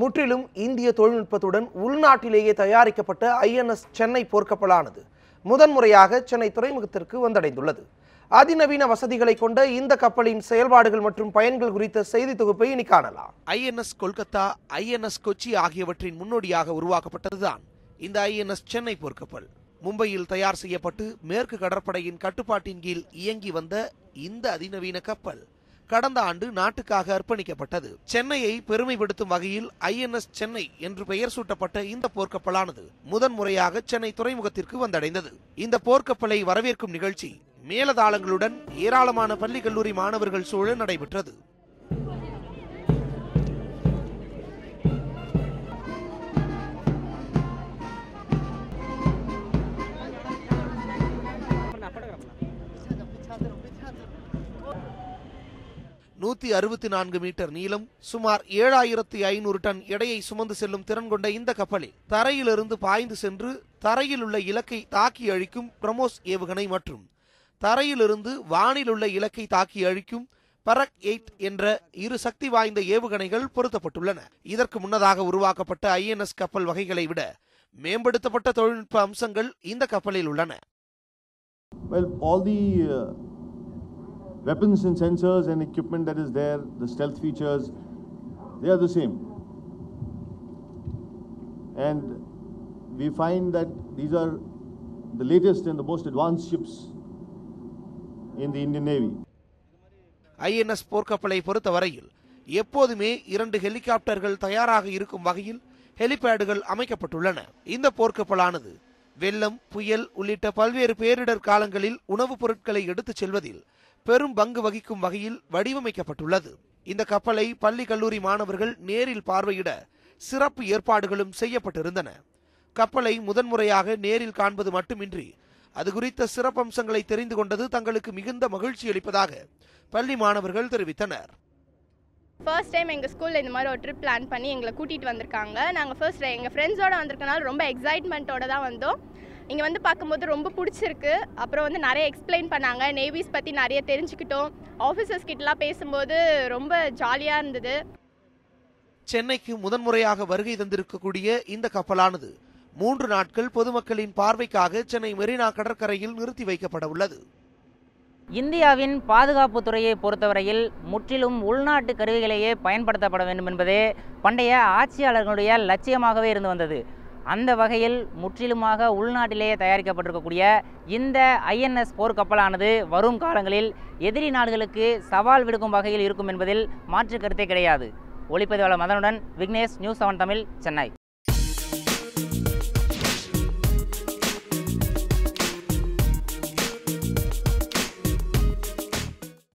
முற்றிலும் இந்திய தொழில்நுட்பத்துடன் உள்நாட்டிலேயே தயாரிக்கப்பட்ட ஐஎன்எஸ் சென்னை போர்க்கப்பலானது முதன்முறையாக சென்னை துறைமுகத்திற்கு வந்தடைந்துள்ளது. அதிநவீன வசதிகளை கொண்ட இந்த கப்பலின் செயல்பாடுகள் மற்றும் பயன்கள் குறித்த செய்தி தொகுப்பை இனி காணலாம். ஐஎன்எஸ் கொல்கத்தா ஐஎன்எஸ் கொச்சி ஆகியவற்றின் முன்னோடியாக உருவாக்கப்பட்டதுதான் இந்த ஐஎன்எஸ் சென்னை போர்க்கப்பல். மும்பையில் தயார் செய்யப்பட்டு மேற்கு கடற்படையின் கட்டுப்பாட்டின் கீழ் இயங்கி வந்த இந்த அதிநவீன கப்பல் கடந்த ஆண்டு நாட்டுக்காக அர்ப்பணிக்கப்பட்டது. சென்னையை பெருமைப்படுத்தும் வகையில் ஐஎன்எஸ் சென்னை என்று பெயர் சூட்டப்பட்ட இந்த போர்க்கப்பலானது முதன்முறையாக சென்னை துறைமுகத்திற்கு வந்தடைந்தது. இந்த போர்க்கப்பலை வரவேற்கும் நிகழ்ச்சி மேலதாளங்களுடன் ஏராளமான பள்ளி கல்லூரி மாணவர்கள் சூழல் நடைபெற்றது. நூத்தி அறுபத்தி நான்கு மீட்டர் நீளம் சுமார் ஏழாயிரத்தி ஐநூறு டன் எடையை சுமந்து செல்லும் திறன் கொண்ட இந்த கப்பலில் தரையிலிருந்து பாய்ந்து சென்று தரையில் உள்ள இலக்கை தாக்கி அழிக்கும் பிரமோஸ் ஏவுகணை மற்றும் தரையிலிருந்து வானில் உள்ள இலக்கை தாக்கி அழிக்கும் பரக் எயிட் என்ற இரு சக்தி வாய்ந்த ஏவுகணைகள் பொருத்தப்பட்டுள்ளன. இதற்கு முன்னதாக உருவாக்கப்பட்ட ஐஎன்எஸ் கப்பல் வகைகளை விட மேம்படுத்தப்பட்ட தொழில்நுட்ப அம்சங்கள் இந்த கப்பலில் உள்ளன. Well, all the uh, weapons and sensors and equipment that is there, the stealth features, they are the same. And we find that these are the latest and the most advanced ships in the Indian Navy. INS போர்க்கப்பலை பொறுத்தவரையில் எப்போதுமே இரண்டு ஹெலிகாப்டர்கள் தயாராக இருக்கும் வகையில் ஹெலிபேடுகள் அமைக்கப்பட்டுள்ளன இந்த போர்க்கப்பலானது வெள்ளம் புயல் உள்ளிட்ட பல்வேறு பேரிடர் காலங்களில் உணவுப் பொருட்களை எடுத்துச் செல்வதில் பெரும் பங்கு வகிக்கும் வகையில் வடிவமைக்கப்பட்டுள்ளது. இந்த கப்பலை பள்ளி கல்லூரி மாணவர்கள் நேரில் பார்வையிட சிறப்பு ஏற்பாடுகளும் செய்யப்பட்டிருந்தன. கப்பலை முதன்முறையாக நேரில் காண்பது மட்டுமின்றி அது குறித்த சிறப்பம்சங்களை தெரிந்து கொண்டது தங்களுக்கு மிகுந்த மகிழ்ச்சி அளிப்பதாக பள்ளி மாணவர்கள் தெரிவித்தனர். ஃபர்ஸ்ட் டைம் எங்கள் ஸ்கூலில் இந்த மாதிரி ஒரு ட்ரிப் பிளான் பண்ணி எங்களை கூட்டிகிட்டு வந்திருக்காங்க. நாங்கள் ஃபர்ஸ்ட் எங்கள் ஃப்ரெண்ட்ஸோட வந்திருக்கனால ரொம்ப எக்ஸைட்மெண்ட்டோட தான் வந்தோம். இங்கே வந்து பார்க்கும்போது ரொம்ப பிடிச்சிருக்கு. அப்புறம் வந்து நிறைய எக்ஸ்பிளைன் பண்ணாங்க. நேவிஸ் பற்றி நிறைய தெரிஞ்சுக்கிட்டோம். ஆஃபீஸர்ஸ் கிட்டலாம் பேசும்போது ரொம்ப ஜாலியாக இருந்தது. சென்னைக்கு முதன்முறையாக வருகை தந்திருக்கக்கூடிய இந்த கப்பலானது மூன்று நாட்கள் பொதுமக்களின் பார்வைக்காக சென்னை மெரினா கடற்கரையில் நிறுத்தி வைக்கப்பட உள்ளது. இந்தியாவின் பாதுகாப்பு துறையை பொறுத்தவரையில் முற்றிலும் உள்நாட்டு கருவிகளையே பயன்படுத்தப்பட வேண்டும் என்பதே பண்டைய ஆட்சியாளர்களுடைய லட்சியமாகவே இருந்து வந்தது. அந்த வகையில் முற்றிலுமாக உள்நாட்டிலேயே தயாரிக்கப்பட்டிருக்கக்கூடிய இந்த ஐஎன்எஸ் போர்க்கப்பலானது வரும் காலங்களில் எதிரி நாடுகளுக்கு சவால் விடுக்கும் வகையில் இருக்கும் என்பதில் மாற்று கருத்தே கிடையாது. ஒளிப்பதிவாளர் மதனுடன் விக்னேஷ் நியூஸ் செவன் தமிழ் சென்னை.